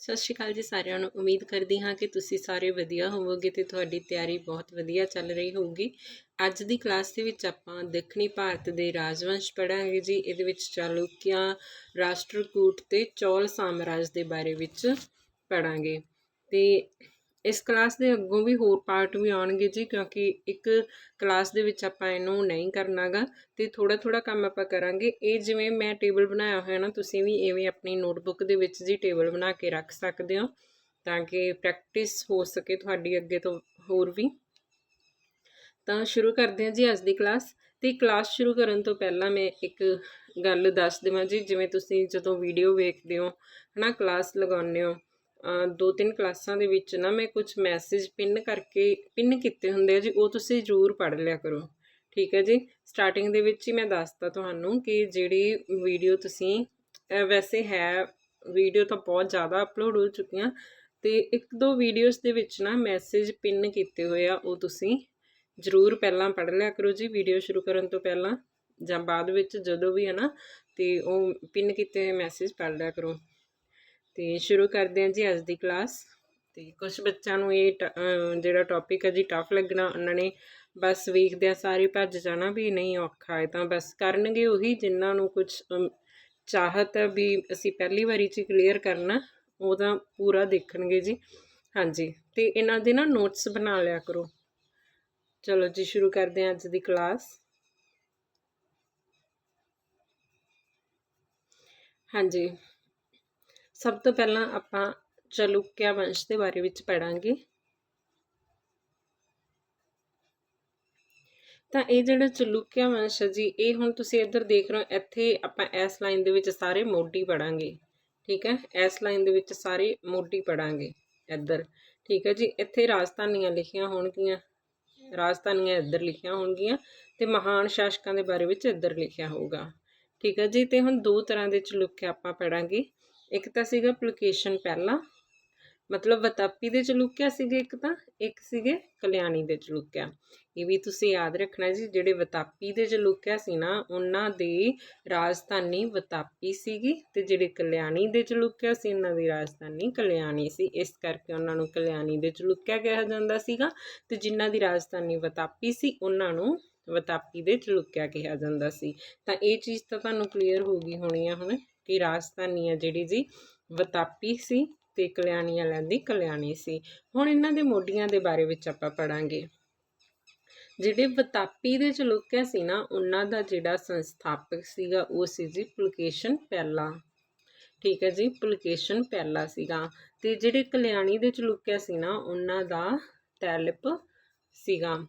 ਸਤਿ ਸ਼੍ਰੀ ਅਕਾਲ ਜੀ ਸਾਰਿਆਂ ਨੂੰ। ਉਮੀਦ ਕਰਦੀ ਹਾਂ ਕਿ ਤੁਸੀਂ ਸਾਰੇ ਵਧੀਆ ਹੋਵੋਗੇ ਤੇ ਤੁਹਾਡੀ ਤਿਆਰੀ ਬਹੁਤ ਵਧੀਆ ਚੱਲ ਰਹੀ ਹੋਊਗੀ। ਅੱਜ ਦੀ ਕਲਾਸ ਦੇ ਵਿੱਚ ਆਪਾਂ ਦੱਖਣੀ ਭਾਰਤ ਦੇ ਰਾਜਵੰਸ਼ ਪੜਾਂਗੇ ਜੀ। ਇਹਦੇ ਵਿੱਚ ਚਾਲੁਕਿਆ ਰਾਸ਼ਟਰਕੂਟ ਤੇ ਚੌਲ ਸਾਮਰਾਜ ਦੇ ਬਾਰੇ ਵਿੱਚ ਪੜਾਂਗੇ ਤੇ ਇਸ ਕਲਾਸ ਦੇ ਅੱਗੋਂ ਵੀ ਹੋਰ ਪਾਰਟ ਵੀ ਆਉਣਗੇ ਜੀ, ਕਿਉਂਕਿ ਇੱਕ ਕਲਾਸ ਦੇ ਵਿੱਚ ਆਪਾਂ ਇਹਨੂੰ ਨਹੀਂ ਕਰਨਾਗਾ ਤੇ ਥੋੜਾ ਥੋੜਾ ਕੰਮ ਆਪਾਂ ਕਰਾਂਗੇ। ਇਹ ਜਿਵੇਂ ਮੈਂ ਟੇਬਲ ਬਣਾਇਆ ਹੋਇਆ ਨਾ, ਤੁਸੀਂ ਵੀ ਐਵੇਂ ਆਪਣੀ ਨੋਟਬੁੱਕ ਦੇ ਵਿੱਚ ਜੀ ਟੇਬਲ ਬਣਾ ਕੇ ਰੱਖ ਸਕਦੇ ਹੋ, ਤਾਂ ਕਿ ਪ੍ਰੈਕਟਿਸ ਹੋ ਸਕੇ ਤੁਹਾਡੀ ਅੱਗੇ ਤੋਂ ਹੋਰ ਵੀ। ਤਾਂ ਸ਼ੁਰੂ ਕਰਦੇ ਹਾਂ ਜੀ ਅੱਜ ਦੀ ਕਲਾਸ। ਤੇ ਕਲਾਸ ਸ਼ੁਰੂ ਕਰਨ ਤੋਂ ਪਹਿਲਾਂ ਮੈਂ ਇੱਕ ਗੱਲ ਦੱਸ ਦੇਵਾਂ ਜੀ, ਜਿਵੇਂ ਤੁਸੀਂ ਜਦੋਂ ਵੀਡੀਓ ਵੇਖਦੇ ਹੋ, ਹਨਾ, ਕਲਾਸ ਲਗਾਉਂਦੇ ਹੋ ਦੋ ਤਿੰਨ ਕਲਾਸਾਂ ਦੇ ਵਿੱਚ ਨਾ ਮੈਂ ਕੁਝ ਮੈਸੇਜ ਪਿੰਨ ਕਰਕੇ ਪਿੰਨ ਕੀਤੇ ਹੁੰਦੇ ਆ ਜੀ, ਉਹ ਤੁਸੀਂ ਜ਼ਰੂਰ ਪੜ੍ਹ ਲਿਆ ਕਰੋ। ਠੀਕ ਹੈ ਜੀ? ਸਟਾਰਟਿੰਗ ਦੇ ਵਿੱਚ ਹੀ ਮੈਂ ਦੱਸਤਾ ਤੁਹਾਨੂੰ ਕਿ ਜਿਹੜੀ ਵੀਡੀਓ ਤੁਸੀਂ ਵੈਸੇ ਹੈ ਵੀਡੀਓ ਤਾਂ ਬਹੁਤ ਜ਼ਿਆਦਾ ਅਪਲੋਡ ਹੋ ਚੁੱਕੀਆਂ, ਤੇ ਇੱਕ ਦੋ ਵੀਡੀਓਜ਼ ਦੇ ਵਿੱਚ ਨਾ ਮੈਸੇਜ ਪਿੰਨ ਕੀਤੇ ਹੋਏ ਆ, ਉਹ ਤੁਸੀਂ ਜ਼ਰੂਰ ਪਹਿਲਾਂ ਪੜ੍ਹ ਲਿਆ ਕਰੋ ਜੀ ਵੀਡੀਓ ਸ਼ੁਰੂ ਕਰਨ ਤੋਂ ਪਹਿਲਾਂ ਜਾਂ ਬਾਅਦ ਵਿੱਚ ਜਦੋਂ ਵੀ ਹੈ ਨਾ, ਤੇ ਉਹ ਪਿੰਨ ਕੀਤੇ ਹੋਏ ਮੈਸੇਜ ਪੜ੍ਹ ਲਿਆ ਕਰੋ। ਤੇ ਸ਼ੁਰੂ ਕਰਦੇ ਹਾਂ ਜੀ ਅੱਜ ਦੀ ਕਲਾਸ ਤੇ ਕੁਝ ਬੱਚਿਆਂ ਨੂੰ ਇਹ ਜਿਹੜਾ ਟੌਪਿਕ ਹੈ ਜੀ ਟਫ ਲੱਗਣਾ, ਉਹਨਾਂ ਨੇ ਬਸ ਵੇਖਦਿਆਂ ਸਾਰੇ ਭੱਜ ਜਾਣਾ ਵੀ ਨਹੀਂ ਔਖਾ ਹੈ ਤਾਂ ਬਸ ਕਰਨਗੇ ਉਹੀ ਜਿਨ੍ਹਾਂ ਨੂੰ ਕੁਝ ਚਾਹਤ ਹੈ ਵੀ ਅਸੀਂ ਪਹਿਲੀ ਵਾਰੀ ਚ ਕਲੀਅਰ ਕਰਨਾ, ਉਹ ਤਾਂ ਪੂਰਾ ਦੇਖਣਗੇ ਜੀ। ਹਾਂਜੀ, ਤੇ ਇਹਨਾਂ ਦੇ ਨਾ ਨੋਟਸ ਬਣਾ ਲਿਆ ਕਰੋ। ਚਲੋ ਜੀ, ਸ਼ੁਰੂ ਕਰਦੇ ਹਾਂ ਅੱਜ ਦੀ ਕਲਾਸ ਹਾਂਜੀ। ਸਭ ਤੋਂ ਪਹਿਲਾਂ ਆਪਾਂ ਚਲੁਕਿਆ ਵੰਸ਼ ਦੇ ਬਾਰੇ ਵਿੱਚ ਪੜਾਂਗੇ ਤਾਂ ਇਹ ਜਿਹੜਾ ਚਲੁਕਿਆ ਵੰਸ਼ ਜੀ, ਇਹ ਹੁਣ ਤੁਸੀਂ ਇੱਧਰ ਦੇਖ ਰਹੇ ਹੋ, ਇੱਥੇ ਆਪਾਂ ਇਸ ਲਾਈਨ ਦੇ ਵਿੱਚ ਸਾਰੇ ਮੋਢੀ ਪੜਾਂਗੇ ਠੀਕ ਹੈ? ਇਸ ਲਾਈਨ ਦੇ ਵਿੱਚ ਸਾਰੇ ਮੋਢੀ ਪੜਾਂਗੇ ਇੱਧਰ। ਠੀਕ ਹੈ ਜੀ? ਇੱਥੇ ਰਾਜਧਾਨੀਆਂ ਲਿਖੀਆਂ ਹੋਣਗੀਆਂ। ਰਾਜਧਾਨੀਆਂ ਇੱਧਰ ਲਿਖੀਆਂ ਹੋਣਗੀਆਂ ਤੇ ਮਹਾਨ ਸ਼ਾਸਕਾਂ ਦੇ ਬਾਰੇ ਵਿੱਚ ਇੱਧਰ ਲਿਖਿਆ ਹੋਊਗਾ। ਠੀਕ ਹੈ ਜੀ? ਤੇ ਹੁਣ ਦੋ ਤਰ੍ਹਾਂ ਦੇ ਚਲੁਕਿਆ ਆਪਾਂ ਪੜਾਂਗੇ ਇੱਕ ਤਾਂ ਸੀਗਾ ਪਲੋਕੇਸ਼ਨ ਪਹਿਲਾ, ਮਤਲਬ ਵਤਾਪੀ ਦੇ ਚਲੂਕਿਆ ਸੀਗੇ ਇੱਕ ਤਾਂ, ਇੱਕ ਸੀਗੇ ਕਲਿਆਣੀ ਦੇ ਚਲੂਕਿਆ ਇਹ ਵੀ ਤੁਸੀਂ ਯਾਦ ਰੱਖਣਾ ਜੀ, ਜਿਹੜੇ ਵਤਾਪੀ ਦੇ ਚਲੂਕਿਆ ਸੀ ਨਾ, ਉਹਨਾਂ ਦੀ ਰਾਜਧਾਨੀ ਵਤਾਪੀ ਸੀਗੀ ਤੇ ਜਿਹੜੇ ਕਲਿਆਣੀ ਦੇ ਚਲੂਕਿਆ ਸੀ ਉਹਨਾਂ ਦੀ ਰਾਜਧਾਨੀ ਕਲਿਆਣੀ ਸੀ। ਇਸ ਕਰਕੇ ਉਹਨਾਂ ਨੂੰ ਕਲਿਆਣੀ ਦੇ ਚਲੂਕਿਆ ਕਿਹਾ ਜਾਂਦਾ ਸੀਗਾ ਤੇ ਜਿਨ੍ਹਾਂ ਦੀ ਰਾਜਧਾਨੀ ਵਤਾਪੀ ਸੀ, ਉਹਨਾਂ ਨੂੰ ਵਤਾਪੀ ਦੇ ਚਲੁਕਿਆ ਕਿਹਾ ਜਾਂਦਾ ਸੀ। ਤਾਂ ਇਹ ਚੀਜ਼ ਤਾਂ ਤੁਹਾਨੂੰ ਕਲੀਅਰ ਹੋ ਗਈ ਹੋਣੀ ਆ ਹੁਣ ਕਿ ਰਾਜਧਾਨੀ ਆ ਜਿਹੜੀ ਜੀ, ਵਤਾਪੀ ਸੀ ਤੇ ਕਲਿਆਣੀ ਵਾਲਿਆਂ ਦੀ ਕਲਿਆਣੀ ਸੀ। ਹੁਣ ਇਹਨਾਂ ਦੇ ਮੋਢੀਆਂ ਦੇ ਬਾਰੇ ਵਿੱਚ ਆਪਾਂ ਪੜਾਂਗੇ ਜਿਹੜੇ ਵਤਾਪੀ ਦੇ ਚਲੁਕਿਆ ਸੀ ਨਾ, ਉਹਨਾਂ ਦਾ ਜਿਹੜਾ ਸੰਸਥਾਪਕ ਸੀਗਾ, ਉਹ ਸੀ ਜੀ ਪੁਲਕੇਸ਼ਨ ਪਹਿਲਾ ਠੀਕ ਹੈ ਜੀ, ਪੁਲਕੇਸ਼ਨ ਪਹਿਲਾ ਸੀਗਾ। ਤੇ ਜਿਹੜੇ ਕਲਿਆਣੀ ਦੇ ਚਲੁਕਿਆ ਸੀ ਨਾ, ਉਹਨਾਂ ਦਾ ਤੈਲਪ ਸੀਗਾ।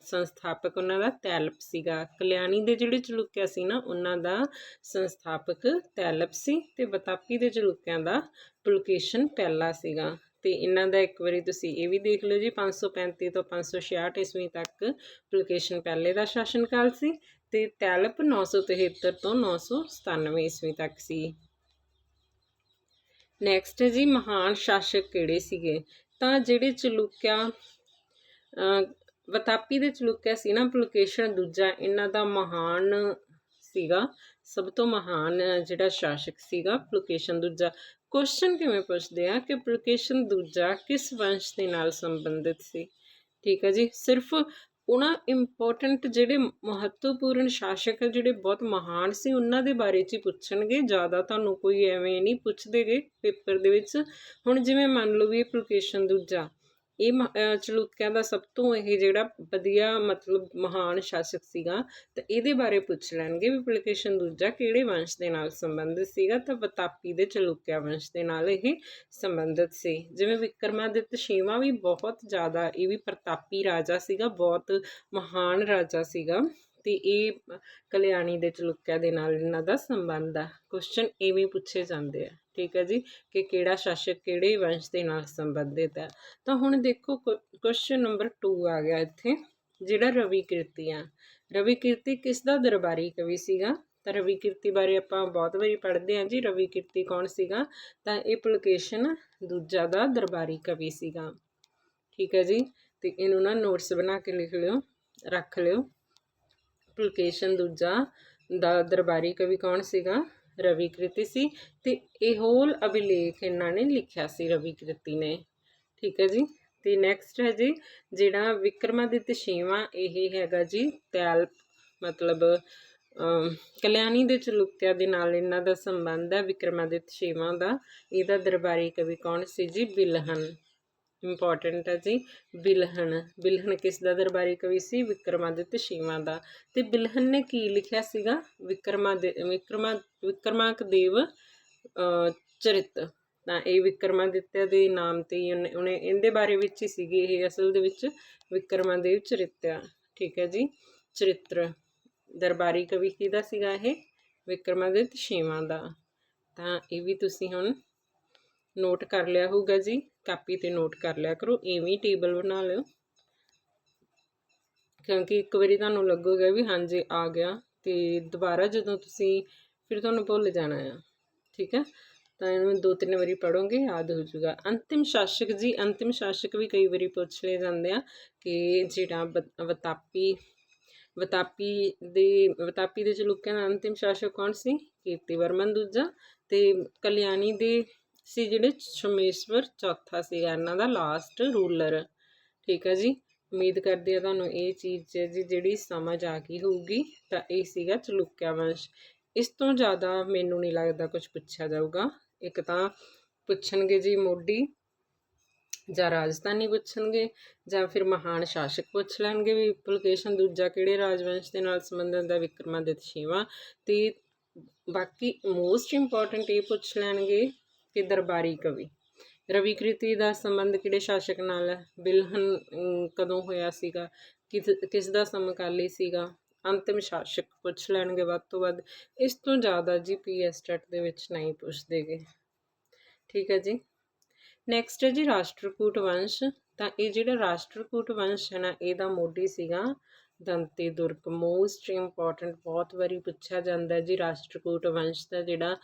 ਸੰਸਥਾਪਕ ਉਹਨਾਂ ਦਾ ਤੈਲਪ ਸੀਗਾ। ਕਲਿਆਣੀ ਦੇ ਜਿਹੜੇ ਚਲੁਕਿਆ ਸੀ ਨਾ, ਉਹਨਾਂ ਦਾ ਸੰਸਥਾਪਕ ਤੈਲਪ ਸੀ ਤੇ ਬਤਾਪੀ ਦੇ ਚਲੁਕਿਆਂ ਦਾ ਪੁਲਕੇਸ਼ਨ ਪਹਿਲਾ ਸੀਗਾ। ਤੇ ਇਹਨਾਂ ਦਾ ਇੱਕ ਵਾਰੀ ਤੁਸੀਂ ਇਹ ਵੀ ਦੇਖ ਲਓ ਜੀ 535 ਤੋਂ 566 ਈਸਵੀ ਤੱਕ ਪੁਲਕੇਸ਼ਨ ਪਹਿਲੇ ਦਾ ਸ਼ਾਸਨਕਾਲ ਸੀ ਤੇ ਤੈਲਪ 973 ਤੋਂ 997 ਈਸਵੀ ਤੱਕ ਸੀ। ਨੈਕਸਟ ਜੀ ਮਹਾਨ ਸ਼ਾਸਕ ਕਿਹੜੇ ਸੀਗੇ? ਤਾਂ ਜਿਹੜੇ ਚਲੁਕਿਆ ਵਤਾਪੀ ਦੇ ਚਲੁਕਿਆ ਸੀ ਨਾ ਪੁਲਕੇਸ਼ਨ ਦੂਜਾ, ਇਹਨਾਂ ਦਾ ਮਹਾਨ ਸੀਗਾ, ਸਭ ਤੋਂ ਮਹਾਨ ਜਿਹੜਾ ਸ਼ਾਸਕ ਸੀਗਾ ਪੁਲਕੇਸ਼ਨ ਦੂਜਾ। ਕੁਐਸਚਨ ਕਿਵੇਂ ਪੁੱਛਦੇ ਆ ਕਿ ਪੁਲਕੇਸ਼ਨ ਦੂਜਾ ਕਿਸ ਵੰਸ਼ ਦੇ ਨਾਲ ਸੰਬੰਧਿਤ ਸੀ? ਠੀਕ ਹੈ ਜੀ, ਸਿਰਫ ਉਹਨਾਂ ਇੰਪੋਰਟੈਂਟ ਜਿਹੜੇ ਮਹੱਤਵਪੂਰਨ ਸ਼ਾਸਕ ਜਿਹੜੇ ਬਹੁਤ ਮਹਾਨ ਸੀ, ਉਹਨਾਂ ਦੇ ਬਾਰੇ 'ਚ ਹੀ ਪੁੱਛਣਗੇ, ਜ਼ਿਆਦਾ ਤੁਹਾਨੂੰ ਕੋਈ ਐਵੇਂ ਨਹੀਂ ਪੁੱਛਦੇਗੇ ਪੇਪਰ ਦੇ ਵਿੱਚ। ਹੁਣ ਜਿਵੇਂ ਮੰਨ ਲਓ ਵੀ ਪੁਲਕੇਸ਼ਨ ਦੂਜਾ ਇਹ ਚਲੂਕਿਆਂ ਦਾ ਸਭ ਤੋਂ ਇਹ ਜਿਹੜਾ ਵਧੀਆ ਮਤਲਬ ਮਹਾਨ ਸ਼ਾਸਕ ਸੀਗਾ, ਤਾਂ ਇਹਦੇ ਬਾਰੇ ਪੁੱਛ ਲੈਣਗੇ ਵੀ ਪੁਲਕੇਸ਼ਨ ਦੂਜਾ ਕਿਹੜੇ ਵੰਸ਼ ਦੇ ਨਾਲ ਸੰਬੰਧਿਤ ਸੀਗਾ, ਤਾਂ ਬਤਾਪੀ ਦੇ ਚਲੂਕਿਆ ਵੰਸ਼ ਦੇ ਨਾਲ ਇਹ ਸੰਬੰਧਿਤ ਸੀ। ਜਿਵੇਂ ਵਿਕਰਮਾਦਿੱਤ ਛੇਵਾਂ ਵੀ ਬਹੁਤ ਜ਼ਿਆਦਾ, ਇਹ ਵੀ ਪ੍ਰਤਾਪੀ ਰਾਜਾ ਸੀਗਾ, ਬਹੁਤ ਮਹਾਨ ਰਾਜਾ ਸੀਗਾ, ਤੇ ਇਹ ਕਲਿਆਣੀ ਦੇ ਚਲੁਕਿਆ ਦੇ ਨਾਲ ਇਹਨਾਂ ਦਾ ਸੰਬੰਧ ਆ। ਕੁਐਸਚਨ ਐਵੇਂ ਪੁੱਛੇ ਜਾਂਦੇ ਆ। ਠੀਕ ਹੈ ਜੀ, ਕਿ ਕਿਹੜਾ ਸ਼ਾਸਕ ਕਿਹੜੇ ਵੰਸ਼ ਦੇ ਨਾਲ ਸੰਬੰਧਿਤ ਹੈ। ਤਾਂ ਹੁਣ ਦੇਖੋ ਕੁਐਸਚਨ ਨੰਬਰ 2 ਆ ਗਿਆ ਇੱਥੇ, ਜਿਹੜਾ ਰਵੀ ਕੀਰਤੀ ਆ। ਰਵੀ ਕੀਰਤੀ ਕਿਸ ਦਾ ਦਰਬਾਰੀ ਕਵੀ ਸੀਗਾ? ਤਾਂ ਰਵੀ ਕੀਰਤੀ ਬਾਰੇ ਆਪਾਂ ਬਹੁਤ ਵਾਰੀ ਪੜ੍ਹਦੇ ਹਾਂ ਜੀ, ਰਵੀ ਕੀਰਤੀ ਕੌਣ ਸੀਗਾ? ਤਾਂ ਇਹ ਪੁਲਕੇਸ਼ਨ ਦੂਜਾ ਦਾ ਦਰਬਾਰੀ ਕਵੀ ਸੀਗਾ। ਠੀਕ ਹੈ ਜੀ, ਤੇ ਇਹਨੂੰ ਨਾ ਨੋਟਸ ਬਣਾ ਕੇ ਲਿਖ ਲਿਓ, ਰੱਖ ਲਿਓ। ਪੁਲਕੇਸ਼ਨ ਦੂਜਾ ਦਾ ਦਰਬਾਰੀ ਕਵੀ ਕੌਣ ਸੀਗਾ? ਰਵੀ ਕ੍ਰਿਤੀ ਸੀ ਤੇ ਇਹ ਹੋਲ ਅਭਿਲੇਖ ਇਹਨਾਂ ਨੇ ਲਿਖਿਆ ਸੀ ਰਵੀ ਕ੍ਰਿਤੀ ਨੇ। ਠੀਕ ਹੈ ਜੀ? ਤੇ ਨੈਕਸਟ ਹੈ ਜੀ, ਜਿਹੜਾ ਵਿਕਰਮਾਦਿੱਤ ਛੇਵਾਂ ਇਹ ਹੈਗਾ ਜੀ, ਤੈਲ ਮਤਲਬ ਕਲਿਆਣੀ ਦੇ ਚਲੁਕਿਆ ਦੇ ਨਾਲ ਇਹਨਾਂ ਦਾ ਸੰਬੰਧ ਹੈ ਵਿਕਰਮਾਦਿੱਤ ਛੇਵਾਂ ਦਾ। ਇਹਦਾ ਦਰਬਾਰੀ ਕਵੀ ਕੌਣ ਸੀ ਜੀ? ਬਿਲਹਨ। ਇੰਪੋਰਟੈਂਟ ਹੈ ਜੀ। ਬਿਲਹਨ ਬਿਲਹਨ ਕਿਸ ਦਾ ਦਰਬਾਰੀ ਕਵੀ ਸੀ? ਵਿਕਰਮਾਦਿੱਤ ਛੇਵਾਂ ਦਾ। ਤੇ ਬਿਲਹਨ ਨੇ ਕੀ ਲਿਖਿਆ ਸੀਗਾ? ਵਿਕਰਮਾਦਿ ਵਿਕਰਮਾ ਵਿਕਰਮਾਕ ਦੇਵ ਅ, ਚਰਿਤ। ਤਾਂ ਇਹ ਵਿਕਰਮਾਦਿੱਤਿਆ ਦੇ ਨਾਮ ਤੇ ਹੀ ਉਹਨੇ ਉਹਨੇ ਇਹਦੇ ਬਾਰੇ ਵਿੱਚ ਹੀ ਸੀਗੀ ਇਹ ਅਸਲ ਦੇ ਵਿੱਚ ਵਿਕਰਮਾਦੇਵ ਚਰਿਤਿਆ। ਠੀਕ ਹੈ ਜੀ। ਚਰਿੱਤਰ ਦਰਬਾਰੀ ਕਵੀ ਕਿਹਦਾ ਸੀਗਾ ਇਹ? ਵਿਕਰਮਾਦਿੱਤ ਛੇਵਾਂ ਦਾ। ਤਾਂ ਇਹ ਵੀ ਤੁਸੀਂ ਹੁਣ ਨੋਟ ਕਰ ਲਿਆ ਹੋਊਗਾ ਜੀ। ਕਾਪੀ ਤੇ ਨੋਟ ਕਰ ਲਿਆ ਕਰੋ ਐਵੇਂ ਟੇਬਲ ਬਣਾ ਲਿਓ। ਕਿਉਂਕਿ ਇੱਕ ਵਾਰੀ ਤੁਹਾਨੂੰ ਲੱਗੂਗਾ ਵੀ ਹਾਂਜੀ ਆ ਗਿਆ ਤੇ ਦੁਬਾਰਾ ਜਦੋਂ ਤੁਸੀਂ ਫਿਰ ਤੁਹਾਨੂੰ ਭੁੱਲ ਜਾਣਾ ਆ, ਠੀਕ ਹੈ ਤਾਂ ਇਹਨੂੰ ਦੋ ਤਿੰਨ ਵਾਰੀ ਪੜੋਗੇ ਯਾਦ ਹੋ ਜਾਊਗਾ। ਅੰਤਿਮ ਸ਼ਾਸਕ ਜੀ, ਅੰਤਿਮ ਸ਼ਾਸਕ ਵੀ ਕਈ ਵਾਰੀ ਪੁੱਛ ਲਏ ਜਾਂਦੇ ਆ ਕਿ ਜਿਹੜਾ ਵ- ਵਤਾਪੀ ਵਤਾਪੀ ਦੇ ਵਤਾਪੀ ਦੇ ਚਲੁਕਿਆਂ ਦਾ ਅੰਤਿਮ ਸ਼ਾਸਕ ਕੌਣ ਸੀ? ਕੀਰਤੀਵਰਮਨ ਦੂਜਾ ਤੇ ਕਲਿਆਣੀ ਦੇ ਸੀ ਜਿਹੜੇ ਸ਼ਮੇਸ਼ਵਰ ਚੌਥਾ ਸੀਗਾ, ਇਹਨਾਂ ਦਾ ਲਾਸਟ ਰੂਲਰ ਠੀਕ ਹੈ ਜੀ? ਉਮੀਦ ਕਰਦੇ ਆ ਤੁਹਾਨੂੰ ਇਹ ਚੀਜ਼ ਜੀ ਜਿਹੜੀ ਸਮਝ ਆ ਗਈ ਹੋਊਗੀ, ਤਾਂ ਇਹ ਸੀਗਾ ਚਲੁਕਿਆ ਵੰਸ਼। ਇਸ ਤੋਂ ਜ਼ਿਆਦਾ ਮੈਨੂੰ ਨਹੀਂ ਲੱਗਦਾ ਕੁਝ ਪੁੱਛਿਆ ਜਾਊਗਾ। ਇੱਕ ਤਾਂ ਪੁੱਛਣਗੇ ਜੀ ਮੋਢੀ, ਜਾਂ ਰਾਜਸਥਾਨੀ ਪੁੱਛਣਗੇ, ਜਾਂ ਫਿਰ ਮਹਾਨ ਸ਼ਾਸਕ ਪੁੱਛ ਲੈਣਗੇ ਵੀ ਪੁਲਕੇਸ਼ਨ ਦੂਜਾ ਕਿਹੜੇ ਰਾਜਵੰਸ਼ ਦੇ ਨਾਲ ਸੰਬੰਧਿਤ ਹੈ ਵਿਕਰਮਾਦਿੱਤ ਛੇਵਾਂ। ਤੇ ਬਾਕੀ ਮੋਸਟ ਇੰਪੋਰਟੈਂਟ ਇਹ ਪੁੱਛ ਲੈਣਗੇ ਕਿ ਦਰਬਾਰੀ ਕਵੀ। ਰਵੀ ਕ੍ਰਿਤੀ ਦਾ ਸੰਬੰਧ ਕਿਹੜੇ ਸ਼ਾਸਕ ਨਾਲ ਹੈ? ਬਿਲਹਨ ਕਦੋਂ ਹੋਇਆ ਸੀਗਾ? ਕਿਸ ਕਿਸ ਦਾ ਸਮਕਾਲੀ ਸੀਗਾ? ਅੰਤਿਮ ਸ਼ਾਸਕ ਪੁੱਛ ਲੈਣਗੇ ਵੱਧ ਤੋਂ ਵੱਧ। ਇਸ ਤੋਂ ਜ਼ਿਆਦਾ ਜੀ ਪੀਐਸ ਟੈਟ ਦੇ ਵਿੱਚ ਨਹੀਂ ਪੁੱਛਦੇਗੇ। ਠੀਕ ਹੈ ਜੀ। ਨੈਕਸਟ ਹੈ ਜੀ ਰਾਸ਼ਟਰਕੂਟ ਵੰਸ਼। ਤਾਂ ਇਹ ਜਿਹੜਾ ਰਾਸ਼ਟਰਕੂਟ ਵੰਸ਼ ਹੈ ਨਾ, ਇਹਦਾ ਮੋਢੀ ਸੀਗਾ ਦੰਤੀ ਦੁਰਗ। ਮੋਸਟ ਇੰਪੋਰਟੈਂਟ ਬਹੁਤ ਵਾਰੀ ਪੁੱਛਿਆ ਜਾਂਦਾ ਜੀ ਰਾਸ਼ਟਰਕੂਟ ਵੰਸ਼ ਦਾ ਜਿਹੜਾ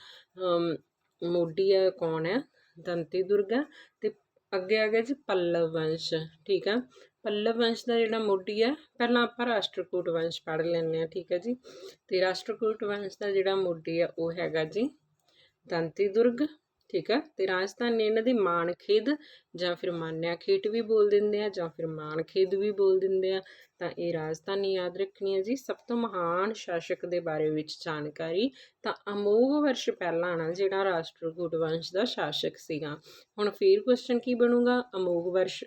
ਮੋਢੀ ਆ, ਕੌਣ ਹੈ ਦੰਤੀ ਦੁਰਗਾ ਹੈ ਤੇ ਅੱਗੇ ਆ ਗਿਆ ਜੀ ਪੱਲਵ ਵੰਸ਼, ਠੀਕ ਆ? ਪੱਲਵ ਵੰਸ਼ ਦਾ ਜਿਹੜਾ ਮੋਢੀ ਹੈ ਪਹਿਲਾਂ ਆਪਾਂ ਰਾਸ਼ਟਰਕੂਟ ਵੰਸ਼ ਪੜ੍ਹ ਲੈਂਦੇ ਹਾਂ, ਠੀਕ ਹੈ ਜੀ? ਤੇ ਰਾਸ਼ਟਰਕੂਟ ਵੰਸ਼ ਦਾ ਜਿਹੜਾ ਮੋਢੀ ਆ, ਉਹ ਹੈਗਾ ਜੀ ਦੰਤੀ ਦੁਰਗ ਠੀਕ ਹੈ? ਤੇ ਰਾਜਧਾਨੀ ਇਹਨਾਂ ਦੀ ਮਾਨਖੇਦ ਜਾਂ ਫਿਰ ਮਾਨਿਆ ਖੇਟ ਵੀ ਬੋਲ ਦਿੰਦੇ ਆ ਜਾਂ ਫਿਰ ਮਾਨਖੇਦ ਵੀ ਬੋਲ ਦਿੰਦੇ ਆ, ਤਾਂ ਇਹ ਰਾਜਧਾਨੀ ਯਾਦ ਰੱਖਣੀ ਹੈ ਜੀ। ਸਭ ਤੋਂ ਮਹਾਨ ਸ਼ਾਸਕ ਦੇ ਬਾਰੇ ਵਿੱਚ ਜਾਣਕਾਰੀ, ਤਾਂ ਅਮੋਘ ਵਰਸ਼ ਪਹਿਲਾਂ ਨਾ ਜਿਹੜਾ ਰਾਸ਼ਟਰਕੂਟ ਵੰਸ਼ ਦਾ ਸ਼ਾਸਕ ਸੀਗਾ। ਹੁਣ ਫਿਰ ਕੁਐਸਚਨ ਕੀ ਬਣੂਗਾ? ਅਮੋਘ ਵਰਸ਼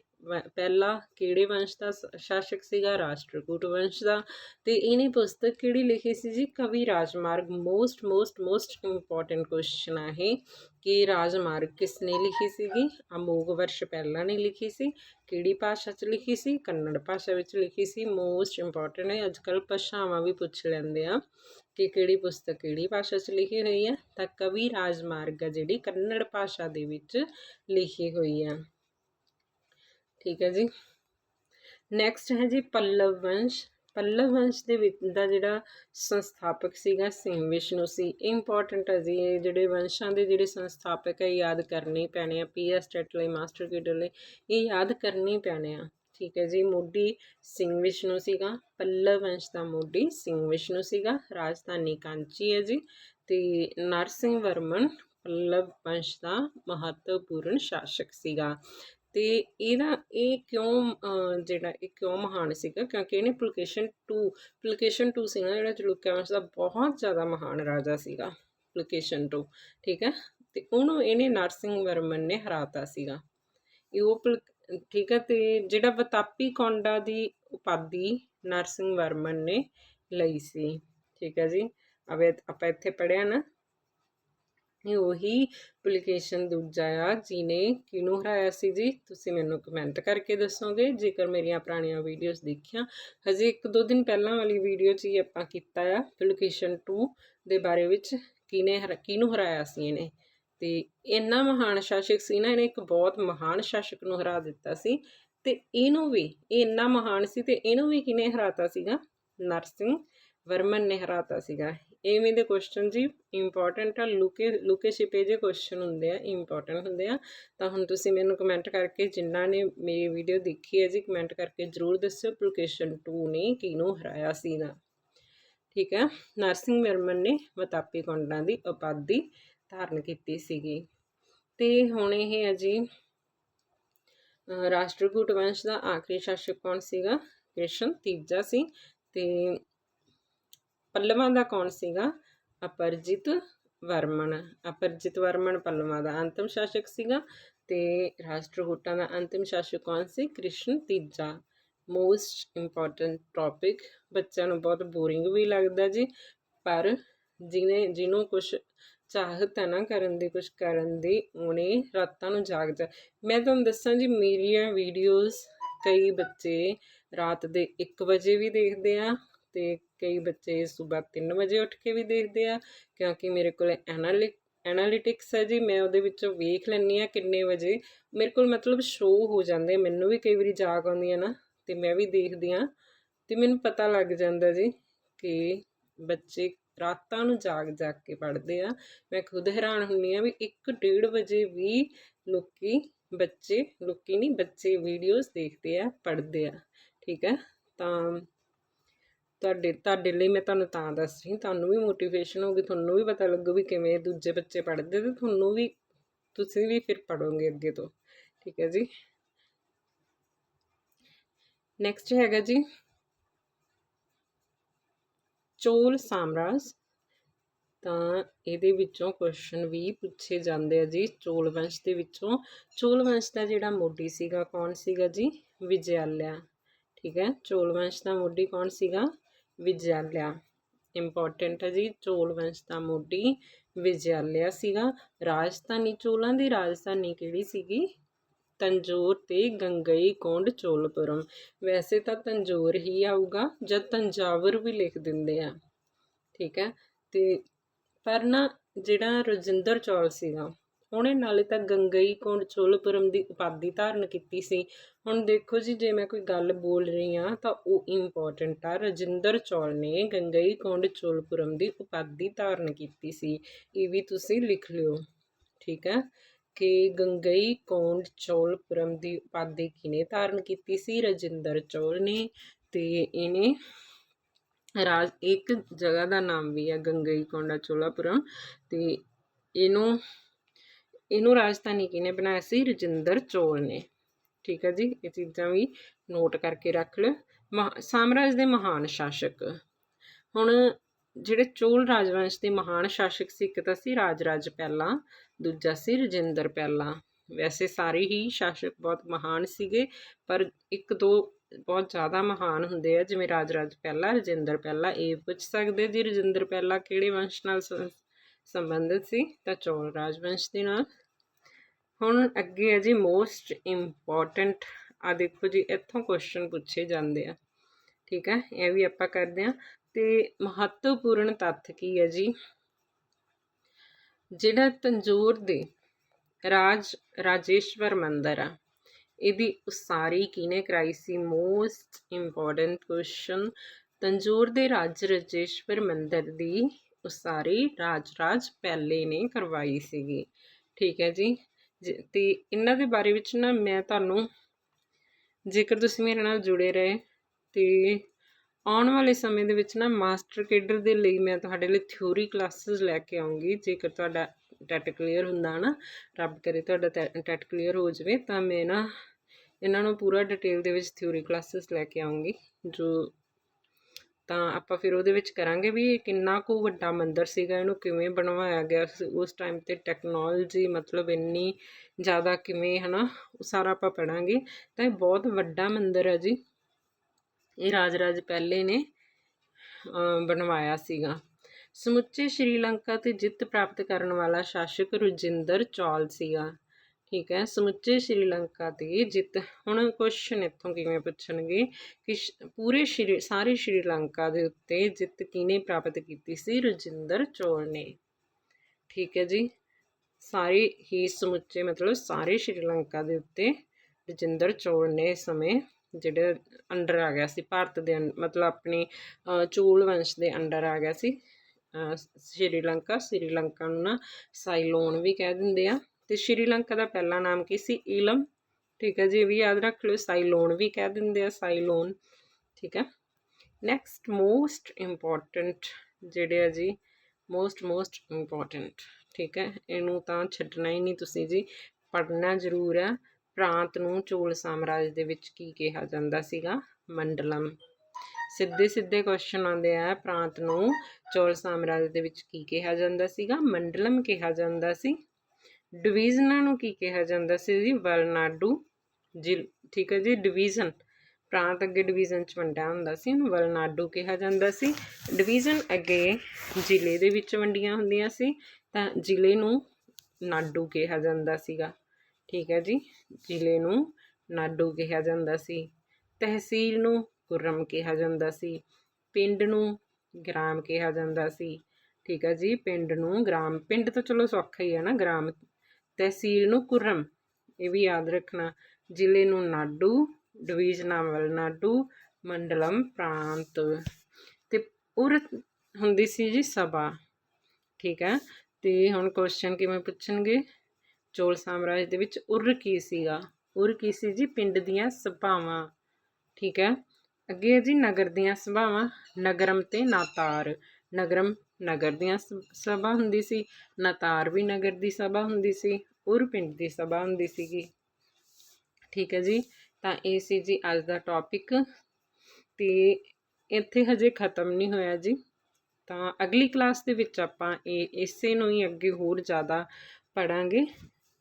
ਪਹਿਲਾ ਕਿਹੜੇ ਵੰਸ਼ ਦਾ ਸ਼ਾਸਕ ਸੀਗਾ? ਰਾਸ਼ਟਰਕੂਟ ਵੰਸ਼ ਦਾ। ਤੇ ਇਹਨੇ ਪੁਸਤਕ ਕਿਹੜੀ ਲਿਖੀ ਸੀ ਜੀ? ਕਵੀ ਰਾਜਮਾਰਗ। Most most most important question ਆ ਇਹ ਕਿ ਰਾਜਮਾਰਗ ਕਿਸ ਨੇ ਲਿਖੀ ਸੀਗੀ? ਅਮੋਗ ਵਰਸ਼ ਪਹਿਲਾਂ ਨੇ ਲਿਖੀ ਸੀ। ਕਿਹੜੀ ਭਾਸ਼ਾ 'ਚ ਲਿਖੀ ਸੀ? ਕੰਨੜ ਭਾਸ਼ਾ ਵਿੱਚ ਲਿਖੀ ਸੀ। ਮੋਸਟ ਇੰਪੋਰਟੈਂਟ ਹੈ। ਅੱਜ ਕੱਲ੍ਹ ਭਾਸ਼ਾਵਾਂ ਵੀ ਪੁੱਛ ਲੈਂਦੇ ਆ ਕਿ ਕਿਹੜੀ ਪੁਸਤਕ ਕਿਹੜੀ ਭਾਸ਼ਾ 'ਚ ਲਿਖੀ ਹੋਈ ਹੈ। ਤਾਂ ਕਵੀ ਰਾਜਮਾਰਗ ਹੈ ਜਿਹੜੀ ਕੰਨੜ ਭਾਸ਼ਾ ਦੇ ਵਿੱਚ ਲਿਖੀ ਹੋਈ ਹੈ। ਠੀਕ ਹੈ ਜੀ। ਨੈਕਸਟ ਹੈ ਜੀ ਪੱਲਵ ਵੰਸ਼। ਪੱਲਵ ਵੰਸ਼ ਦੇ ਵਿੱਚ ਦਾ ਜਿਹੜਾ ਸੰਸਥਾਪਕ ਸੀਗਾ ਸਿੰਘ ਵਿਸ਼ਨੂੰ ਸੀ। ਇੰਪੋਰਟੈਂਟ ਹੈ ਜੀ ਇਹ ਜਿਹੜੇ ਵੰਸ਼ਾਂ ਦੇ ਜਿਹੜੇ ਸੰਸਥਾਪਕ ਹੈ ਯਾਦ ਕਰਨੇ ਪੈਣੇ ਆ। ਪੀਐਸ ਟੈਟ ਲਈ ਮਾਸਟਰ ਕੀਟਰ ਲਈ, ਇਹ ਯਾਦ ਕਰਨੇ ਪੈਣੇ ਆ। ਠੀਕ ਹੈ ਜੀ, ਮੋਢੀ ਸਿੰਘ ਵਿਸ਼ਨੂੰ ਸੀਗਾ। ਪੱਲਵ ਵੰਸ਼ ਦਾ ਮੋਢੀ ਸਿੰਘ ਵਿਸ਼ਨੂੰ ਸੀਗਾ। ਰਾਜਧਾਨੀ ਕਾਂਚੀ ਹੈ ਜੀ। ਤੇ ਨਰਸਿੰਘ ਵਰਮਨ ਪੱਲਵ ਵੰਸ਼ ਦਾ ਮਹੱਤਵਪੂਰਨ ਸ਼ਾਸਕ ਸੀਗਾ। ਤੇ ਇਹਦਾ ਇਹ ਕਿਉਂ ਜਿਹੜਾ ਇਹ ਕਿਉਂ ਮਹਾਨ ਸੀਗਾ? ਕਿਉਂਕਿ ਇਹਨੇ ਪੁਲਕੇਸ਼ਨ 2 ਪੁਲਕੇਸ਼ਨ 2 ਸੀਗਾ ਜਿਹੜਾ ਚਲੁਕਿਆ ਦਾ ਬਹੁਤ ਜ਼ਿਆਦਾ ਮਹਾਨ ਰਾਜਾ ਸੀਗਾ, ਪੁਲਕੇਸ਼ਨ 2 ਠੀਕ ਹੈ? ਤੇ ਉਹਨੂੰ ਇਹਨੇ ਨਰਸਿੰਘ ਵਰਮਨ ਨੇ ਹਰਾਤਾ ਸੀਗਾ। ਇਹ ਉਹ ਪੁਲ- ਠੀਕ ਹੈ? ਤੇ ਜਿਹੜਾ ਵਤਾਪੀ ਕੌਂਡਾ ਦੀ ਉਪਾਧੀ ਨਰਸਿੰਘ ਵਰਮਨ ਨੇ ਲਈ ਸੀ, ਠੀਕ ਹੈ ਜੀ? ਅਵੇ ਆਪਾਂ ਇੱਥੇ ਪੜਿਆ ਨਾ ਇਹ ਉਹੀ ਪੁਲਿਕੇਸ਼ਨ ਦੂਜਾ ਆ, ਜਿਹਨੇ ਕਿਹਨੂੰ ਹਰਾਇਆ ਸੀ ਜੀ? ਤੁਸੀਂ ਮੈਨੂੰ ਕਮੈਂਟ ਕਰਕੇ ਦੱਸੋਗੇ। ਜੇਕਰ ਮੇਰੀਆਂ ਪੁਰਾਣੀਆਂ ਵੀਡੀਓਜ਼ ਦੇਖੀਆਂ, ਹਜੇ ਇੱਕ ਦੋ ਦਿਨ ਪਹਿਲਾਂ ਵਾਲੀ ਵੀਡੀਓ 'ਚ ਹੀ ਆਪਾਂ ਕੀਤਾ ਆ ਪੁਲਿਕੇਸ਼ਨ 2 ਦੇ ਬਾਰੇ ਵਿੱਚ, ਕਿਹਨੇ ਹਰਾ, ਕਿਹਨੂੰ ਹਰਾਇਆ ਸੀ ਇਹਨੇ? ਤੇ ਇੰਨਾ ਮਹਾਨ ਸ਼ਾਸਕ ਸੀ ਨਾ, ਇਹਨੇ ਇੱਕ ਬਹੁਤ ਮਹਾਨ ਸ਼ਾਸਕ ਨੂੰ ਹਰਾ ਦਿੱਤਾ ਸੀ। ਤੇ ਇਹਨੂੰ ਵੀ, ਇਹ ਇੰਨਾ ਮਹਾਨ ਸੀ ਤੇ ਇਹਨੂੰ ਵੀ ਕਿਹਨੇ ਹਰਾਤਾ ਸੀਗਾ? ਨਰਸਿੰਘ ਵਰਮਨ ਨੇ ਹਰਾਤਾ ਸੀਗਾ। ਇਵੇਂ ਦੇ ਕੁਐਸਚਨ ਜੀ ਇੰਪੋਰਟੈਂਟ ਆ, ਲੁਕੇ ਲੁਕੇ ਛਿਪੇ ਜੇ ਕੁਐਸਚਨ ਹੁੰਦੇ ਆ ਇੰਪੋਰਟੈਂਟ ਹੁੰਦੇ ਆ। ਤਾਂ ਹੁਣ ਤੁਸੀਂ ਮੈਨੂੰ ਕਮੈਂਟ ਕਰਕੇ ਜਿਨ੍ਹਾਂ ਨੇ ਮੇਰੀ ਵੀਡੀਓ ਦੇਖੀ ਹੈ ਜੀ ਕਮੈਂਟ ਕਰਕੇ ਜ਼ਰੂਰ ਦੱਸਿਓ ਪੁਲਕੇਸ਼ਨ 2 ਨੇ ਕਿਹਨੂੰ ਹਰਾਇਆ ਸੀਗਾ ਠੀਕ ਹੈ, ਨਰਸਿੰਘ ਵਰਮਨ ਨੇ ਮਤਾਪੀ ਕੌਂਡਾਂ ਦੀ ਉਪਾਧੀ ਧਾਰਨ ਕੀਤੀ ਸੀਗੀ। ਤੇ ਹੁਣ ਇਹ ਹੈ ਜੀ, ਅਹ ਰਾਸ਼ਟਰਕੂਟ ਵੰਸ਼ ਦਾ ਆਖਰੀ ਸ਼ਾਸਕ ਕੌਣ ਸੀਗਾ? ਕ੍ਰਿਸ਼ਨ, ਤੀਜਾ ਸੀ। ਤੇ ਪੱਲਵਾਂ ਦਾ ਕੌਣ ਸੀਗਾ? ਅਪਰਜਿਤ ਵਰਮਨ ਅਪਰਜਿਤ ਵਰਮਨ ਪੱਲਵਾਂ ਦਾ ਅੰਤਮ ਸ਼ਾਸਕ ਸੀਗਾ ਤੇ ਰਾਸ਼ਟਰਕੂਟਾਂ ਦਾ ਅੰਤਿਮ ਸ਼ਾਸਕ ਕੌਣ ਸੀ? ਕ੍ਰਿਸ਼ਨ ਤੀਜਾ। ਮੋਸਟ ਇੰਪੋਰਟੈਂਟ ਟੌਪਿਕ ਬੱਚਿਆਂ ਨੂੰ ਬਹੁਤ ਬੋਰਿੰਗ ਵੀ ਲੱਗਦਾ ਜੀ, ਪਰ ਜਿਹਨੇ ਜਿਹਨੂੰ ਕੁਝ ਚਾਹਤ ਹੈ ਨਾ ਕਰਨ ਦੀ ਕੁਝ ਕਰਨ ਦੀ, ਉਹਨੇ ਰਾਤਾਂ ਨੂੰ ਜਾਗ ਜਾ ਮੈਂ ਤੁਹਾਨੂੰ ਦੱਸਾਂ ਜੀ, ਮੇਰੀਆਂ ਵੀਡੀਓਜ਼ ਕਈ ਬੱਚੇ ਰਾਤ ਦੇ 1 ਵਜੇ ਵੀ ਦੇਖਦੇ ਆ ਤੇ ਕਈ ਬੱਚੇ ਸਵੇਰ 3 ਵਜੇ ਉੱਠ ਕੇ ਵੀ ਦੇਖਦੇ ਆ, ਕਿਉਂਕਿ ਮੇਰੇ ਕੋਲ ਐਨਾਲਿਕ ਐਨਾਲਿਟਿਕਸ ਹੈ ਜੀ, ਮੈਂ ਉਹਦੇ ਵਿੱਚੋਂ ਵੇਖ ਲੈਂਦੀ ਆ ਕਿੰਨੇ ਵਜੇ। ਮੇਰੇ ਕੋਲ ਮਤਲਬ ਸ਼ੋਅ ਹੋ ਜਾਂਦੇ ਮੈਨੂੰ ਵੀ ਕਈ ਵਾਰੀ ਜਾਗ ਆਉਂਦੀ ਹੈ ਨਾ, ਤੇ ਮੈਂ ਵੀ ਦੇਖਦੀ ਆ ਤੇ ਮੈਨੂੰ ਪਤਾ ਲੱਗ ਜਾਂਦਾ ਜੀ ਕਿ ਬੱਚੇ ਰਾਤਾਂ ਨੂੰ ਜਾਗ ਜਾਗ ਕੇ ਪੜ੍ਹਦੇ ਆ। ਮੈਂ ਖੁਦ ਹੈਰਾਨ ਹੁੰਨੀ ਆ ਵੀ 1:30 ਵਜੇ ਵੀ ਲੋਕੀ ਬੱਚੇ, ਲੋਕੀ ਨਹੀਂ, ਬੱਚੇ ਵੀਡੀਓਜ਼ ਦੇਖਦੇ ਆ, ਪੜ੍ਹਦੇ ਆ। ਠੀਕ ਹੈ? ਤਾਂ ਤੁਹਾਡੇ ਤੁਹਾਡੇ ਲਈ ਮੈਂ ਤੁਹਾਨੂੰ ਤਾਂ ਦੱਸ ਰਹੀ ਤੁਹਾਨੂੰ ਵੀ ਮੋਟੀਵੇਸ਼ਨ ਹੋਊਗੀ, ਤੁਹਾਨੂੰ ਵੀ ਪਤਾ ਲੱਗੂ ਵੀ ਕਿਵੇਂ ਦੂਜੇ ਬੱਚੇ ਪੜ੍ਹਦੇ ਤੇ ਤੁਹਾਨੂੰ ਵੀ, ਤੁਸੀਂ ਵੀ ਫਿਰ ਪੜੋਗੇ ਅੱਗੇ ਤੋਂ, ਠੀਕ ਹੈ ਜੀ। ਨੈਕਸਟ ਹੈਗਾ ਜੀ। ਚੋਲ ਸਾਮਰਾਜ, ਤਾਂ ਇਹਦੇ ਵਿੱਚੋਂ ਕੁਐਸਚਨ ਵੀ ਪੁੱਛੇ ਜਾਂਦੇ ਆ ਜੀ, ਚੋਲ ਵੰਸ਼ ਦੇ ਵਿੱਚੋਂ। ਚੋਲ ਵੰਸ਼ ਦਾ ਜਿਹੜਾ ਮੋਢੀ ਸੀਗਾ, ਕੌਣ ਸੀਗਾ ਜੀ? ਵਿਜਯਾਲਿਆ ਠੀਕ ਹੈ। ਚੋਲ ਵੰਸ਼ ਦਾ ਮੋਢੀ ਕੌਣ ਸੀਗਾ? ਵਿਜਯਾਲਿਆ ਇੰਪੋਰਟੈਂਟ ਹੈ ਜੀ, ਚੋਲ ਵੰਸ਼ ਦਾ ਮੋਢੀ ਵਿਜਯਾਲਿਆ ਸੀਗਾ। ਰਾਜਧਾਨੀ ਚੋਲਾਂ ਦੀ ਰਾਜਧਾਨੀ ਕਿਹੜੀ ਸੀਗੀ? ਤੰਜੋਰ ਤੇ ਗੰਗਈ ਕੋਂਡ ਚੋਲਪੁਰਮ। ਵੈਸੇ ਤਾਂ ਤੰਜੋਰ ਹੀ ਆਊਗਾ ਜਦ ਤੰਜਾਵਰ ਵੀ ਲਿਖ ਦਿੰਦੇ ਆ। ਠੀਕ ਹੈ? ਤੇ ਪਰ ਨਾ, ਜਿਹੜਾ ਰਜਿੰਦਰ ਚੌਲ ਸੀਗਾ ਉਹਨੇ ਨਾਲੇ ਤਾਂ ਗੰਗਈ ਕੋਂਡ ਚੋਲਪੁਰਮ ਦੀ ਉਪਾਧੀ ਧਾਰਨ ਕੀਤੀ ਸੀ। ਹੁਣ ਦੇਖੋ ਜੀ, ਜੇ ਮੈਂ ਕੋਈ ਗੱਲ ਬੋਲ ਰਹੀ ਆ ਤਾਂ ਉਹ ਇੰਪੋਰਟੈਂਟ ਆ। ਰਜਿੰਦਰ ਚੌਲ ਨੇ ਗੰਗਈ ਕੋਂਡ ਚੋਲਪੁਰਮ ਦੀ ਉਪਾਧੀ ਧਾਰਨ ਕੀਤੀ ਸੀ। ਇਹ ਵੀ ਤੁਸੀਂ ਲਿਖ ਲਿਓ, ਠੀਕ ਹੈ ਕਿ ਗੰਗਈ ਕੋਂਡ ਚੋਲਪੁਰਮ ਦੀ ਉਪਾਧੀ ਕਿਨੇ ਧਾਰਨ ਕੀਤੀ ਸੀ? ਰਜਿੰਦਰ ਚੋਲ ਨੇ ਤੇ ਇਹਨੇ ਰਾਜ, ਇੱਕ ਜਗ੍ਹਾ ਦਾ ਨਾਮ ਵੀ ਹੈ ਗੰਗਈ ਕੋਂਡਾ ਚੋਲਾਪੁਰਮ ਤੇ ਇਹਨੂੰ ਇਹਨੂੰ ਰਾਜਧਾਨੀ ਕਿਹਨੇ ਬਣਾਇਆ ਸੀ? ਰਜਿੰਦਰ ਚੋਲ ਨੇ। ਠੀਕ ਹੈ ਜੀ, ਇਹ ਚੀਜ਼ਾਂ ਵੀ ਨੋਟ ਕਰਕੇ ਰੱਖ ਲਓ ਮਹਾ- ਸਾਮਰਾਜ ਦੇ ਮਹਾਨ ਸ਼ਾਸਕ। ਹੁਣ ਜਿਹੜੇ ਚੋਲ ਰਾਜਵੰਸ਼ ਦੇ ਮਹਾਨ ਸ਼ਾਸਕ ਸੀ, ਇੱਕ ਤਾਂ ਸੀ ਰਾਜਰਾਜ ਪਹਿਲਾ, ਦੂਜਾ ਸੀ ਰਜਿੰਦਰ ਪਹਿਲਾ। ਵੈਸੇ ਸਾਰੇ ਹੀ ਸ਼ਾਸਕ ਬਹੁਤ ਮਹਾਨ ਸੀਗੇ, ਪਰ ਇੱਕ ਦੋ ਬਹੁਤ ਜ਼ਿਆਦਾ ਮਹਾਨ ਹੁੰਦੇ ਆ, ਜਿਵੇਂ ਰਾਜਰਾਜ ਪਹਿਲਾ, ਰਜਿੰਦਰ ਪਹਿਲਾ, ਇਹ ਪੁੱਛ ਸਕਦੇ ਜੀ ਰਜਿੰਦਰ ਪਹਿਲਾ ਕਿਹੜੇ ਵੰਸ਼ ਨਾਲ ਸੰ- ਸੰਬੰਧਿਤ ਸੀ ਤਾਂ ਚੋਲ ਰਾਜਵੰਸ਼ ਦੇ ਨਾਲ। ਹੁਣ ਅੱਗੇ ਹੈ ਜੀ ਮੋਸਟ ਇੰਪੋਰਟੈਂਟ ਆ ਦੇਖੋ ਜੀ, ਇੱਥੋਂ ਕੁਐਸਚਨ ਪੁੱਛੇ ਜਾਂਦੇ ਆ। ਠੀਕ ਹੈ, ਇਹ ਵੀ ਆਪਾਂ ਕਰਦੇ ਆ ਤੇ ਮਹੱਤਵਪੂਰਨ ਤੱਥ ਕੀ ਹੈ ਜੀ? ਜਿਹੜਾ ਤੰਜੋਰ ਦੇ ਰਾਜ ਰਾਜੇਸ਼ਵਰ ਮੰਦਰ ਆ, ਇਹਦੀ ਉਸਾਰੀ ਕਿਹਨੇ ਕਰਾਈ ਸੀ? ਮੋਸਟ ਇੰਪੋਰਟੈਂਟ ਕੁਐਸਚਨ ਤੰਜੋਰ ਦੇ ਰਾਜ ਰਾਜੇਸ਼ਵਰ ਮੰਦਰ ਦੀ ਉਸਾਰੀ ਰਾਜ ਪਹਿਲੇ ਨੇ ਕਰਵਾਈ ਸੀਗੀ। ਠੀਕ ਹੈ ਜੀ। ਜ- ਤੇ ਇਹਨਾਂ ਦੇ ਬਾਰੇ ਵਿੱਚ ਨਾ ਮੈਂ ਤੁਹਾਨੂੰ, ਜੇਕਰ ਤੁਸੀਂ ਮੇਰੇ ਨਾਲ ਜੁੜੇ ਰਹੇ, ਤੇ ਆਉਣ ਵਾਲੇ ਸਮੇਂ ਦੇ ਵਿੱਚ ਨਾ ਮਾਸਟਰ ਕੇਡਰ ਦੇ ਲਈ ਮੈਂ ਤੁਹਾਡੇ ਲਈ ਥਿਊਰੀ ਕਲਾਸਿਸ ਲੈ ਕੇ ਆਉਂਗੀ। ਜੇਕਰ ਤੁਹਾਡਾ ਟੈਟ ਕਲੀਅਰ ਹੁੰਦਾ ਨਾ, ਰੱਬ ਕਰੇ ਤੁਹਾਡਾ ਟੈਟ ਕਲੀਅਰ ਹੋ ਜਾਵੇ, ਤਾਂ ਮੈਂ ਨਾ ਇਹਨਾਂ ਨੂੰ ਪੂਰਾ ਡਿਟੇਲ ਦੇ ਵਿੱਚ ਥਿਊਰੀ ਕਲਾਸਿਸ ਲੈ ਕੇ ਆਉਂਗੀ, ਜੋ ਤਾਂ ਆਪਾਂ ਫਿਰ ਉਹਦੇ ਵਿੱਚ ਕਰਾਂਗੇ ਵੀ ਇਹ ਕਿੰਨਾ ਕੁ ਵੱਡਾ ਮੰਦਿਰ ਸੀਗਾ, ਇਹਨੂੰ ਕਿਵੇਂ ਬਣਵਾਇਆ ਗਿਆ ਸੀ, ਉਸ ਟਾਈਮ ਤੇ ਟੈਕਨੋਲੋਜੀ ਮਤਲਬ ਇੰਨੀ ਜ਼ਿਆਦਾ ਕਿਵੇਂ ਹਨਾ, ਉਹ ਸਾਰਾ ਆਪਾਂ ਪੜਾਂਗੇ ਤਾਂ ਇਹ ਬਹੁਤ ਵੱਡਾ ਮੰਦਿਰ ਹੈ ਜੀ। ਇਹ ਰਾਜਰਾਜ ਪਹਿਲੇ ਨੇ ਬਣਵਾਇਆ ਸੀਗਾ। ਸਮੁੱਚੇ ਸ਼੍ਰੀਲੰਕਾ ਤੇ ਜਿੱਤ ਪ੍ਰਾਪਤ ਕਰਨ ਵਾਲਾ ਸ਼ਾਸਕ ਰੁਜਿੰਦਰ ਚੌਲ ਸੀਗਾ। ਠੀਕ ਹੈ ਸਮੁੱਚੇ ਸ਼੍ਰੀਲੰਕਾ ਦੀ ਜਿੱਤ। ਹੁਣ ਕੁਐਸਚਨ ਇੱਥੋਂ ਕਿਵੇਂ ਪੁੱਛਣਗੇ ਕਿ ਸ਼- ਪੂਰੇ ਸ਼੍ਰੀ ਸਾਰੇ ਸ਼੍ਰੀਲੰਕਾ ਦੇ ਉੱਤੇ ਜਿੱਤ ਕਿਹਨੇ ਪ੍ਰਾਪਤ ਕੀਤੀ ਸੀ? ਰਜਿੰਦਰ ਚੋਲ ਨੇ। ਠੀਕ ਹੈ ਜੀ। ਸਾਰੇ ਹੀ ਸਮੁੱਚੇ ਮਤਲਬ ਸਾਰੇ ਸ਼੍ਰੀਲੰਕਾ ਦੇ ਉੱਤੇ ਰਜਿੰਦਰ ਚੋਲ ਨੇ ਇਸ ਸਮੇਂ ਜਿਹੜੇ ਅੰਡਰ ਆ ਗਿਆ ਸੀ। ਭਾਰਤ ਦੇ ਅੰ- ਮਤਲਬ ਆਪਣੀ ਅ, ਚੋਲ ਵੰਸ਼ ਦੇ ਅੰਡਰ ਆ ਗਿਆ ਸੀ। ਸ਼੍ਰੀਲੰਕਾ ਸ਼੍ਰੀਲੰਕਾ ਨੂੰ ਨਾ ਸਾਈਲੋਨ ਵੀ ਕਹਿ ਦਿੰਦੇ ਆ। ਤੇ ਸ਼੍ਰੀਲੰਕਾ ਦਾ ਪਹਿਲਾ ਨਾਮ ਕੀ ਸੀ? ਈਲਮ। ਠੀਕ ਹੈ ਜੀ, ਇਹ ਵੀ ਯਾਦ ਰੱਖ ਲਿਓ, ਸਾਈਲੋਨ ਵੀ ਕਹਿ ਦਿੰਦੇ ਆ, ਸਾਈਲੋਨ। ਠੀਕ ਹੈ। ਨੈਕਸਟ ਮੋਸਟ ਇੰਪੋਰਟੈਂਟ ਜਿਹੜੇ ਆ ਜੀ ਮੋਸਟ ਮੋਸਟ ਇੰਪੋਰਟੈਂਟ ਠੀਕ ਹੈ, ਇਹਨੂੰ ਤਾਂ ਛੱਡਣਾ ਹੀ ਨਹੀਂ ਤੁਸੀਂ ਜੀ। ਪੜ੍ਹਨਾ ਜ਼ਰੂਰ ਹੈ। ਪ੍ਰਾਂਤ ਨੂੰ ਚੋਲ ਸਾਮਰਾਜ ਦੇ ਵਿੱਚ ਕੀ ਕਿਹਾ ਜਾਂਦਾ ਸੀਗਾ? ਮੰਡਲਮ। ਸਿੱਧੇ ਸਿੱਧੇ ਕੁਐਸਚਨ ਆਉਂਦੇ ਆ। ਪ੍ਰਾਂਤ ਨੂੰ ਚੋਲ ਸਾਮਰਾਜ ਦੇ ਵਿੱਚ ਕੀ ਕਿਹਾ ਜਾਂਦਾ ਸੀਗਾ? ਮੰਡਲਮ ਕਿਹਾ ਜਾਂਦਾ ਸੀ। ਡਿਵੀਜ਼ਨਾਂ ਨੂੰ ਕੀ ਕਿਹਾ ਜਾਂਦਾ ਸੀ ਜੀ? ਵਲਨਾਡੂ ਜ਼ਿਲ, ਠੀਕ ਹੈ ਜੀ, ਡਿਵੀਜ਼ਨ। ਪ੍ਰਾਂਤ ਅੱਗੇ ਡਿਵੀਜ਼ਨ ਚ ਵੰਡਿਆ ਹੁੰਦਾ ਸੀ, ਉਹਨੂੰ ਵਲਨਾਡੂ ਕਿਹਾ ਜਾਂਦਾ ਸੀ। ਡਿਵੀਜ਼ਨ ਅੱਗੇ ਜ਼ਿਲ੍ਹੇ ਦੇ ਵਿੱਚ ਵੰਡੀਆਂ ਹੁੰਦੀਆਂ ਸੀ, ਤਾਂ ਜ਼ਿਲ੍ਹੇ ਨੂੰ ਨਾਡੂ ਕਿਹਾ ਜਾਂਦਾ ਸੀਗਾ। ਠੀਕ ਹੈ ਜੀ, ਜ਼ਿਲ੍ਹੇ ਨੂੰ ਨਾਡੂ ਕਿਹਾ ਜਾਂਦਾ ਸੀ। ਤਹਿਸੀਲ ਨੂੰ ਗੁਰਮ ਕਿਹਾ ਜਾਂਦਾ ਸੀ। ਪਿੰਡ ਨੂੰ ਗ੍ਰਾਮ ਕਿਹਾ ਜਾਂਦਾ ਸੀ। ਠੀਕ ਹੈ ਜੀ, ਪਿੰਡ ਨੂੰ ਗ੍ਰਾਮ, ਪਿੰਡ ਤਾਂ ਚਲੋ ਸੌਖਾ ਹੀ ਹੈ ਨਾ, ਗ੍ਰਾਮ ਤਹਿਸੀਲ ਨੂੰ ਕੁਰਮ, ਇਹ ਵੀ ਯਾਦ ਰੱਖਣਾ। ਜ਼ਿਲ੍ਹੇ ਨੂੰ ਨਾਡੂ, ਡਿਵੀਜ਼ਨਾਂ ਵੱਲ ਨਾਡੂ, ਮੰਡਲਮ ਪ੍ਰਾਂਤ। ਤੇ ਉਰ ਹੁੰਦੀ ਸੀ ਜੀ ਸਭਾ, ਠੀਕ ਹੈ? ਤੇ ਹੁਣ ਕੁਐਸਚਨ ਕਿਵੇਂ ਪੁੱਛਣਗੇ? ਚੋਲ ਸਾਮਰਾਜ ਦੇ ਵਿੱਚ ਉਰ ਕੀ ਸੀਗਾ? ਉਰ ਕੀ ਸੀ ਜੀ? ਪਿੰਡ ਦੀਆਂ ਸਭਾਵਾਂ, ਠੀਕ ਹੈ? ਅੱਗੇ ਹੈ ਜੀ ਨਗਰ ਦੀਆਂ ਸਭਾਵਾਂ, ਨਗਰਮ ਤੇ ਨਾਤਾਰ। ਨਗਰਮ ਨਗਰ ਦੀਆਂ ਸ- ਸਭਾ ਹੁੰਦੀ ਸੀ ਨਤਾਰਵੀ ਨਗਰ ਦੀ ਸਭਾ ਹੁੰਦੀ ਸੀ, ਉਰ ਪਿੰਡ ਦੀ ਸਭਾ ਹੁੰਦੀ ਸੀਗੀ। ਠੀਕ ਹੈ ਜੀ, ਤਾਂ ਇਹ ਸੀ ਜੀ ਅੱਜ ਦਾ ਟੌਪਿਕ ਤੇ ਇੱਥੇ ਹਜੇ ਖਤਮ ਨਹੀਂ ਹੋਇਆ ਜੀ। ਤਾਂ ਅਗਲੀ ਕਲਾਸ ਦੇ ਵਿੱਚ ਆਪਾਂ ਇਹ ਇਸੇ ਨੂੰ ਹੀ ਅੱਗੇ ਹੋਰ ਜ਼ਿਆਦਾ ਪੜਾਂਗੇ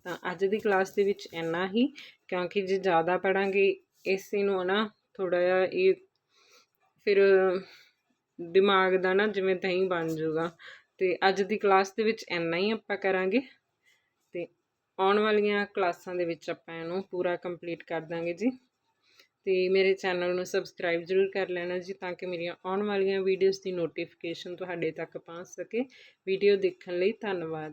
ਤਾਂ ਅੱਜ ਦੀ ਕਲਾਸ ਦੇ ਵਿੱਚ ਇੰਨਾ ਹੀ, ਕਿਉਂਕਿ ਜੇ ਜ਼ਿਆਦਾ ਪੜਾਂਗੇ ਇਸੇ ਨੂੰ ਨਾ ਥੋੜਾ ਜਿਹਾ ਇਹ ਫਿਰ ਦਿਮਾਗ ਦਾ ਨਾ ਜਿਵੇਂ ਦਹੀਂ ਬਣ ਜਾਊਗਾ। ਤੇ ਅੱਜ ਦੀ ਕਲਾਸ ਦੇ ਵਿੱਚ ਇੰਨਾ ਹੀ ਆਪਾਂ ਕਰਾਂਗੇ। ਤੇ ਆਉਣ ਵਾਲੀਆਂ ਕਲਾਸਾਂ ਦੇ ਵਿੱਚ ਆਪਾਂ ਇਹਨੂੰ ਪੂਰਾ ਕੰਪਲੀਟ ਕਰ ਦਾਂਗੇ ਜੀ। ਤੇ ਮੇਰੇ ਚੈਨਲ ਨੂੰ ਸਬਸਕ੍ਰਾਈਬ ਜ਼ਰੂਰ ਕਰ ਲੈਣਾ ਜੀ ਤਾਂ ਕਿ ਮੇਰੀਆਂ ਆਉਣ ਵਾਲੀਆਂ ਵੀਡੀਓਜ਼ ਦੀ ਨੋਟੀਫਿਕੇਸ਼ਨ ਤੁਹਾਡੇ ਤੱਕ ਪਹੁੰਚ ਸਕੇ। ਵੀਡੀਓ ਦੇਖਣ ਲਈ ਧੰਨਵਾਦ।